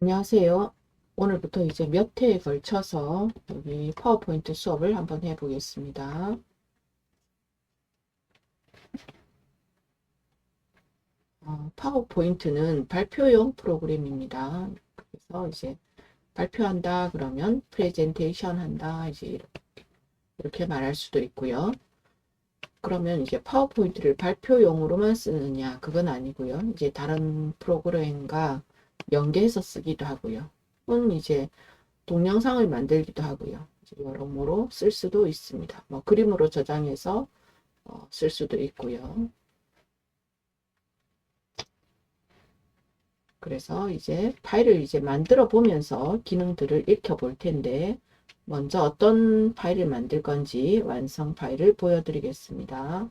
안녕하세요. 오늘부터 이제 몇 회에 걸쳐서 여기 파워포인트 수업을 한번 해보겠습니다. 어, 파워포인트는 발표용 프로그램입니다. 그래서 이제 발표한다 그러면 프레젠테이션 한다 이제 이렇게, 이렇게 말할 수도 있고요. 그러면 이제 파워포인트를 발표용으로만 쓰느냐 그건 아니고요. 이제 다른 프로그램과 연계해서 쓰기도 하고요. 또는 이제 동영상을 만들기도 하고요. 여러모로 쓸 수도 있습니다. 뭐 그림으로 저장해서 어, 쓸 수도 있고요. 그래서 이제 파일을 이제 만들어 보면서 기능들을 익혀 볼 텐데 먼저 어떤 파일을 만들 건지 완성 파일을 보여드리겠습니다.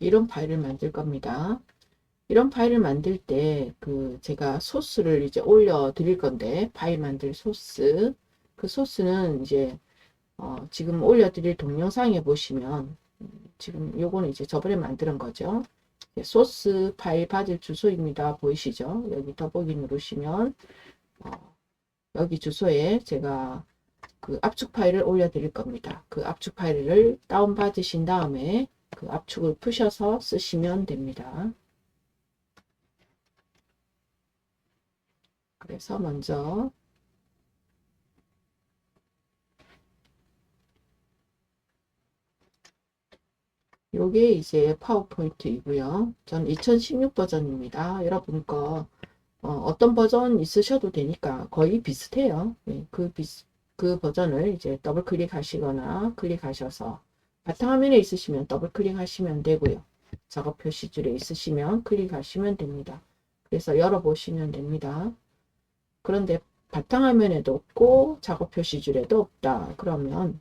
이런 파일을 만들 겁니다. 이런 파일을 만들 때 그 제가 소스를 이제 올려 드릴 건데 파일 만들 소스 그 소스는 이제 어 지금 올려 드릴 동영상에 보시면 지금 요거는 이제 저번에 만드는 거죠. 소스 파일 받을 주소입니다. 보이시죠? 여기 더보기 누르시면 어 여기 주소에 제가 그 압축 파일을 올려 드릴 겁니다. 그 압축 파일을 다운 받으신 다음에 그 압축을 푸셔서 쓰시면 됩니다. 그래서 먼저 요게 이제 파워포인트이고요. 전 2016 버전입니다. 여러분 거 어, 떤 버전 있으셔도 되니까 거의 비슷해요. 네, 그, 비스, 그 버전을 이제 더블 클릭하시거나 클릭하셔서 바탕화면에 있으시면 더블 클릭하시면 되고요. 작업 표시줄에 있으시면 클릭하시면 됩니다. 그래서 열어보시면 됩니다. 그런데 바탕화면에도 없고 작업 표시줄에도 없다. 그러면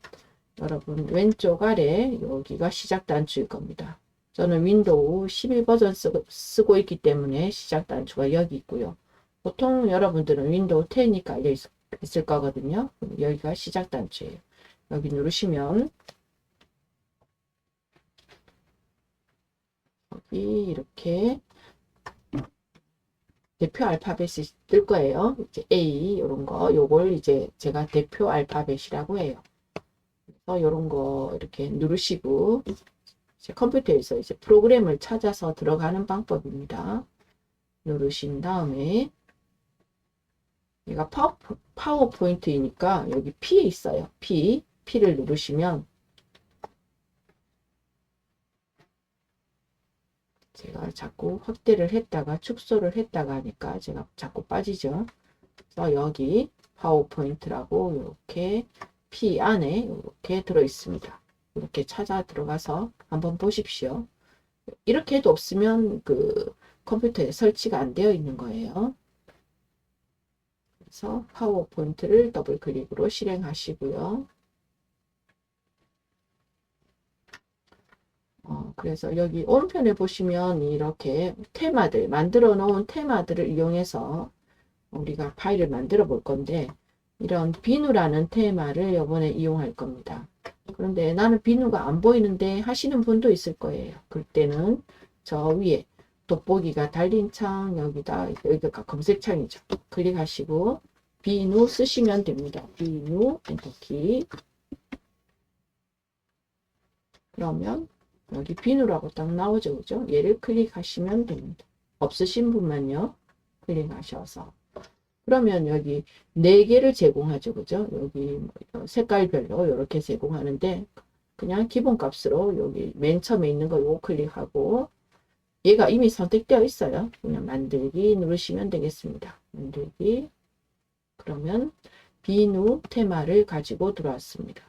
여러분 왼쪽 아래 여기가 시작 단추일 겁니다. 저는 윈도우 11 버전 쓰, 고 있기 때문에 시작 단추가 여기 있고요. 보통 여러분들은 윈도우 10이 깔려 있, 있을 거거든요. 여기가 시작 단추예요. 여기 누르시면 여기 이렇게 대표 알파벳이 뜰 거예요. 이제 A 이런 거 요걸 이제 제가 대표 알파벳이라고 해요. 그래서 이런 거 이렇게 누르시고 이제 컴퓨터에서 이제 프로그램을 찾아서 들어가는 방법입니다. 누르신 다음에 얘가 파워, 파워포인트이니까 여기 P에 있어요. P, P를 누르시면 제가 자꾸 확대를 했다가 축소를 했다가 하니까 제가 자꾸 빠지죠. 그래서 여기 파워포인트라고 이렇게 P 안에 이렇게 들어 있습니다. 이렇게 찾아 들어가서 한번 보십시오. 이렇게 해도 없으면 그 컴퓨터에 설치가 안 되어 있는 거예요. 그래서 파워포인트를 더블 클릭으로 실행하시고요. 어, 그래서 여기 오른편에 보시면 이렇게 테마들, 만들어 놓은 테마들을 이용해서 우리가 파일을 만들어 볼 건데, 이런 비누라는 테마를 이번에 이용할 겁니다. 그런데 나는 비누가 안 보이는데 하시는 분도 있을 거예요. 그때는 저 위에 돋보기가 달린 창 여기다 여기가 검색창이죠. 클릭하시고 비누 쓰시면 됩니다. 비누 엔터키 그러면 여기 비누라고 딱 나오죠. 그죠? 얘를 클릭하시면 됩니다. 없으신 분만요. 클릭하셔서. 그러면 여기 네 개를 제공하죠. 그죠? 여기 뭐 색깔별로 이렇게 제공하는데 그냥 기본값으로 여기 맨 처음에 있는 거 요거 클릭하고 얘가 이미 선택되어 있어요. 그냥 만들기 누르시면 되겠습니다. 만들기 그러면 비누 테마를 가지고 들어왔습니다.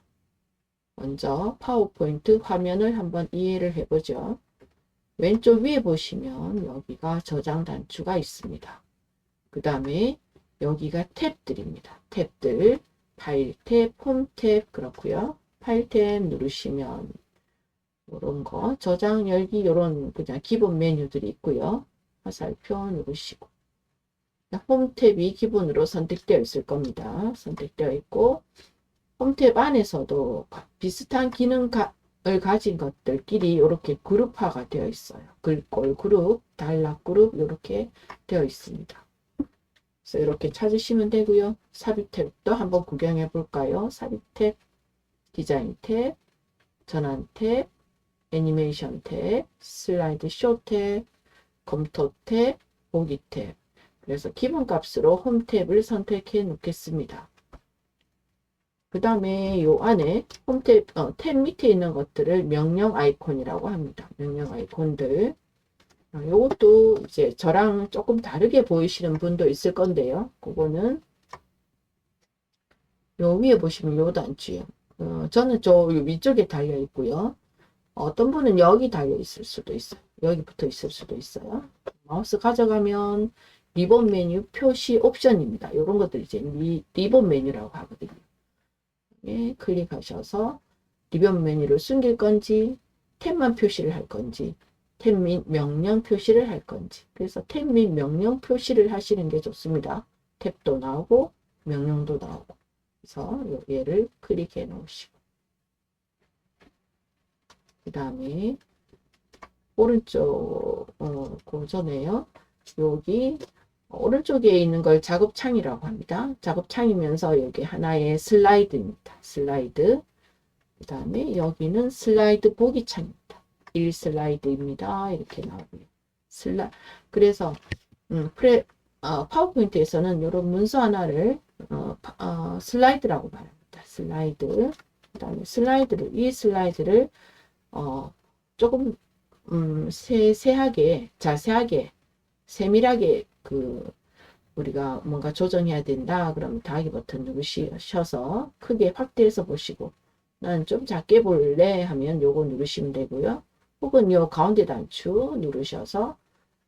먼저 파워포인트 화면을 한번 이해를 해보죠. 왼쪽 위에 보시면 여기가 저장 단추가 있습니다. 그 다음에 여기가 탭들입니다. 탭들, 파일 탭, 홈 탭, 그렇고요. 파일 탭 누르시면 이런 거, 저장, 열기, 이런 그냥 기본 메뉴들이 있고요. 화살표 누르시고. 홈 탭이 기본으로 선택되어 있을 겁니다. 선택되어 있고, 홈탭 안에서도 비슷한 기능을 가진 것들끼리 이렇게 그룹화가 되어 있어요. 글꼴 그룹, 단락 그룹 이렇게 되어 있습니다. 그래서 이렇게 찾으시면 되고요. 삽입 탭도 한번 구경해 볼까요? 삽입 탭, 디자인 탭, 전환 탭, 애니메이션 탭, 슬라이드 쇼 탭, 검토 탭, 보기 탭. 그래서 기본 값으로 홈 탭을 선택해 놓겠습니다. 그 다음에 요 안에 홈 탭, 어, 탭 밑에 있는 것들을 명령 아이콘이라고 합니다. 명령 아이콘들. 어, 요것도 이제 저랑 조금 다르게 보이시는 분도 있을 건데요. 그거는 요 위에 보시면 요 단추요. 어, 저는 저 위쪽에 달려 있고요. 어떤 분은 여기 달려 있을 수도 있어요. 여기 붙어 있을 수도 있어요. 마우스 가져가면 리본 메뉴 표시 옵션입니다. 이런 것들 이제 리, 리본 메뉴라고 하거든요. 예, 클릭하셔서 리본 메뉴를 숨길 건지 탭만 표시를 할 건지 탭 및 명령 표시를 할 건지 그래서 탭 및 명령 표시를 하시는 게 좋습니다. 탭도 나오고 명령도 나오고 그래서 얘를 클릭해 놓으시고 그 다음에 오른쪽 어, 그 전에요. 여기 오른쪽에 있는 걸 작업창이라고 합니다. 작업창이면서 여기 하나의 슬라이드입니다. 슬라이드. 그 다음에 여기는 슬라이드 보기 창입니다. 1 슬라이드입니다. 이렇게 나오고요. 슬라 그래서 음, 프레 어, 파워포인트에서는 이런 문서 하나를 어, 어, 슬라이드라고 말합니다. 슬라이드. 그 다음에 슬라이드를 이 슬라이드를 어, 조금 음, 세세하게 자세하게 세밀하게 그 우리가 뭔가 조정해야 된다 그러면 더하기 버튼 누르셔서 크게 확대해서 보시고 난 좀 작게 볼래 하면 요거 누르시면 되고요. 혹은 요 가운데 단추 누르셔서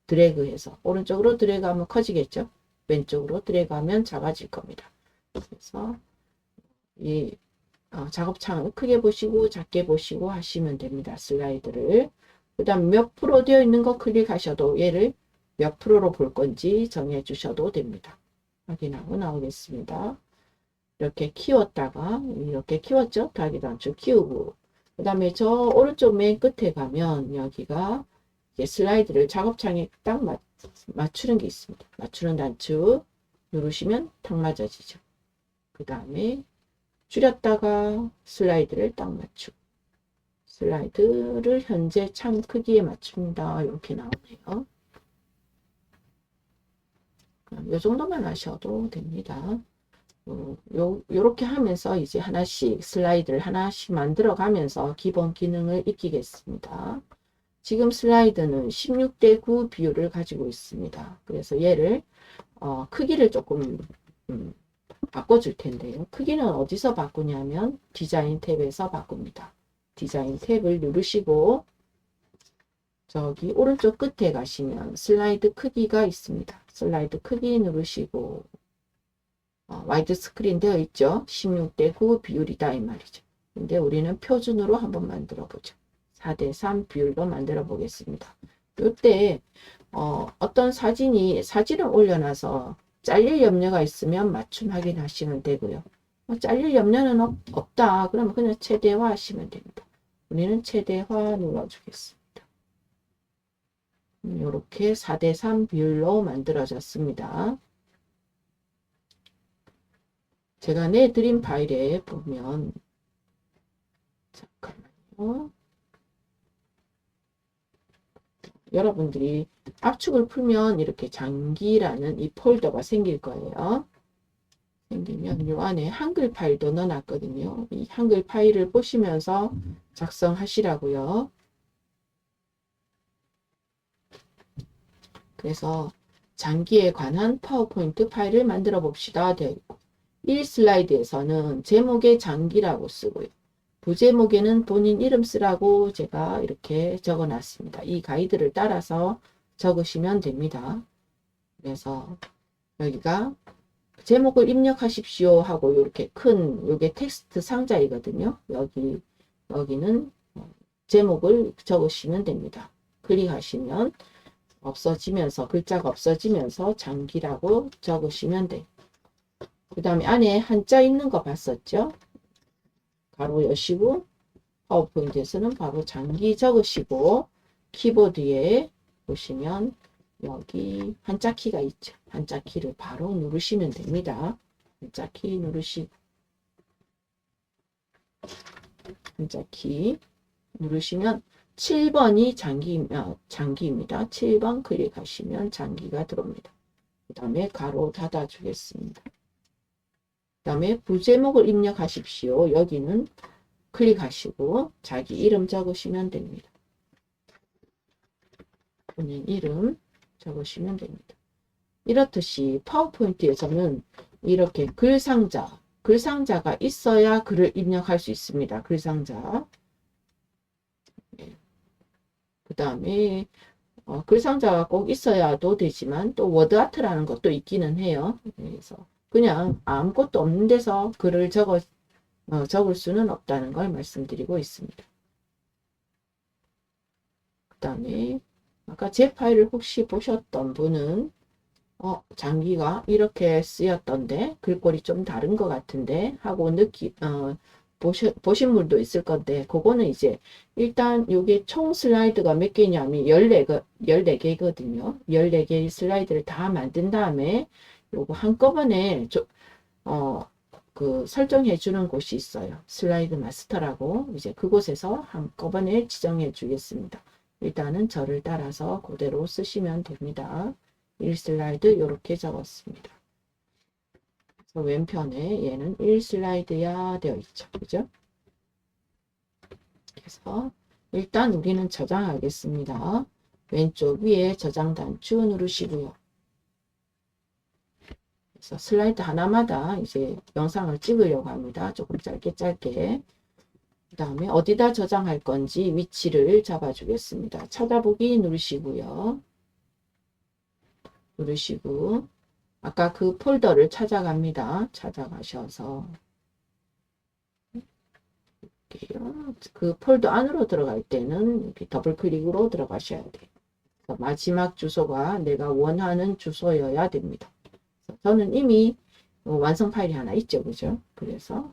드래그해서 오른쪽으로 드래그하면 커지겠죠? 왼쪽으로 드래그하면 작아질 겁니다. 그래서 이 어, 작업창을 크게 보시고 작게 보시고 하시면 됩니다 슬라이드를. 그 다음 몇 프로 되어 있는 거 클릭하셔도 얘를 몇 프로로 볼 건지 정해 주셔도 됩니다. 확인하고 나오겠습니다. 이렇게 키웠다가 이렇게 키웠죠? 더하기 단추 키우고 그 다음에 저 오른쪽 맨 끝에 가면 여기가 슬라이드를 작업창에 딱 맞, 맞추는 게 있습니다. 맞추는 단추 누르시면 딱 맞아지죠. 그 다음에 줄였다가 슬라이드를 딱 맞추고 슬라이드를 현재 창 크기에 맞춥니다. 이렇게 나오네요. 이 정도만 하셔도 됩니다. 어, 요, 요렇게 하면서 이제 하나씩 슬라이드를 하나씩 만들어 가면서 기본 기능을 익히겠습니다. 지금 슬라이드는 16대 9 비율을 가지고 있습니다. 그래서 얘를 어, 크기를 조금 음, 바꿔줄 텐데요. 크기는 어디서 바꾸냐면 디자인 탭에서 바꿉니다. 디자인 탭을 누르시고 저기 오른쪽 끝에 가시면 슬라이드 크기가 있습니다. 슬라이드 크기 누르시고 어, 와이드 스크린 되어 있죠. 16대 9 비율이다 이 말이죠. 근데 우리는 표준으로 한번 만들어 보죠. 4대 3 비율로 만들어 보겠습니다. 이때 어, 어떤 사진이 사진을 올려놔서 잘릴 염려가 있으면 맞춤 확인하시면 되고요. 뭐 잘릴 염려는 없, 없다. 그러면 그냥 최대화 하시면 됩니다. 우리는 최대화 눌러주겠습니다. 이렇게 4대3 비율로 만들어졌습니다. 제가 내드린 파일에 보면 잠깐만요. 여러분들이 압축을 풀면 이렇게 장기라는 이 폴더가 생길 거예요. 생기면 이 안에 한글 파일도 넣어놨거든요. 이 한글 파일을 보시면서 작성하시라고요. 그래서 장기에 관한 파워포인트 파일을 만들어 봅시다 되어 있고 1슬라이드에서는 제목에 장기라고 쓰고요. 부제목에는 본인 이름 쓰라고 제가 이렇게 적어 놨습니다. 이 가이드를 따라서 적으시면 됩니다. 그래서 여기가 제목을 입력하십시오 하고 이렇게 큰 요게 텍스트 상자이거든요. 여기 여기는 제목을 적으시면 됩니다. 클릭하시면 없어지면서 글자가 없어지면서 장기라고 적으시면 돼요. 그 다음에 안에 한자 있는 거 봤었죠? 가로 여시고 파워포인트에서는 바로 장기 적으시고 키보드에 보시면 여기 한자 키가 있죠. 한자 키를 바로 누르시면 됩니다. 한자 키 누르시고 한자 키 누르시면 7번이 장기, 아, 장기입니다. 7번 클릭하시면 장기가 들어옵니다. 그 다음에 가로 닫아 주겠습니다. 그 다음에 부제목을 입력하십시오. 여기는 클릭하시고 자기 이름 적으시면 됩니다. 본인 이름 적으시면 됩니다. 이렇듯이 파워포인트에서는 이렇게 글상자, 글상자가 있어야 글을 입력할 수 있습니다. 글상자. 그 다음에 어, 글상자가 꼭 있어야도 되지만 또 워드아트라는 것도 있기는 해요. 그래서 그냥 아무것도 없는 데서 글을 적어 어, 적을 수는 없다는 걸 말씀드리고 있습니다. 그 다음에 아까 제 파일을 혹시 보셨던 분은 어, 장기가 이렇게 쓰였던데 글꼴이 좀 다른 것 같은데 하고 느끼 어, 보시, 보신 분도 있을 건데 그거는 이제 일단 이게 총 슬라이드가 몇 개냐면 14개, 14개거든요. 14개의 슬라이드를 다 만든 다음에 요거 한꺼번에 저, 어, 그 설정해 주는 곳이 있어요. 슬라이드 마스터라고 이제 그곳에서 한꺼번에 지정해 주겠습니다. 일단은 저를 따라서 그대로 쓰시면 됩니다. 1슬라이드 이렇게 적었습니다. 왼편에 얘는 1슬라이드야 되어 있죠. 그죠? 그래서 일단 우리는 저장하겠습니다. 왼쪽 위에 저장 단추 누르시고요. 그래서 슬라이드 하나마다 이제 영상을 찍으려고 합니다. 조금 짧게 짧게. 그 다음에 어디다 저장할 건지 위치를 잡아주겠습니다. 찾아보기 누르시고요. 누르시고 아까 그 폴더를 찾아갑니다. 찾아가셔서 그 폴더 안으로 들어갈 때는 이렇게 더블 클릭으로 들어가셔야 돼요. 마지막 주소가 내가 원하는 주소여야 됩니다. 저는 이미 완성 파일이 하나 있죠. 그죠? 그래서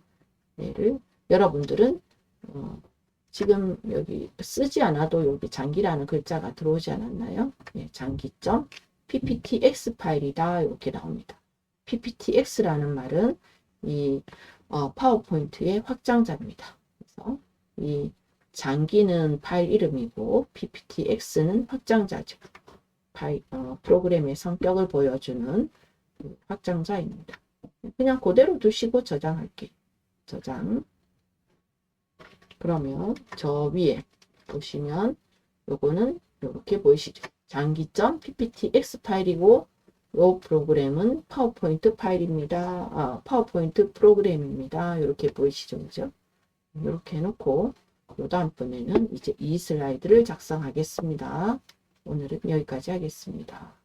얘를 여러분들은 어, 지금 여기 쓰지 않아도 여기 장기라는 글자가 들어오지 않았나요? 네, 장기점 pptx 파일이다 이렇게 나옵니다. pptx라는 말은 이 어, 파워포인트의 확장자입니다. 그래서 이 장기는 파일 이름이고 pptx는 확장자죠. 파일, 어, 프로그램의 성격을 보여주는 그 확장자입니다. 그냥 그대로 두시고 저장할게요. 저장. 그러면 저 위에 보시면 요거는 이렇게 보이시죠? 장기점 pptx 파일이고 이 프로그램은 파워포인트 파일입니다. 아, 파워포인트 프로그램입니다. 이렇게 보이시죠? 그죠? 이렇게 해놓고 요 다음 번에는 이제 이 슬라이드를 작성하겠습니다. 오늘은 여기까지 하겠습니다.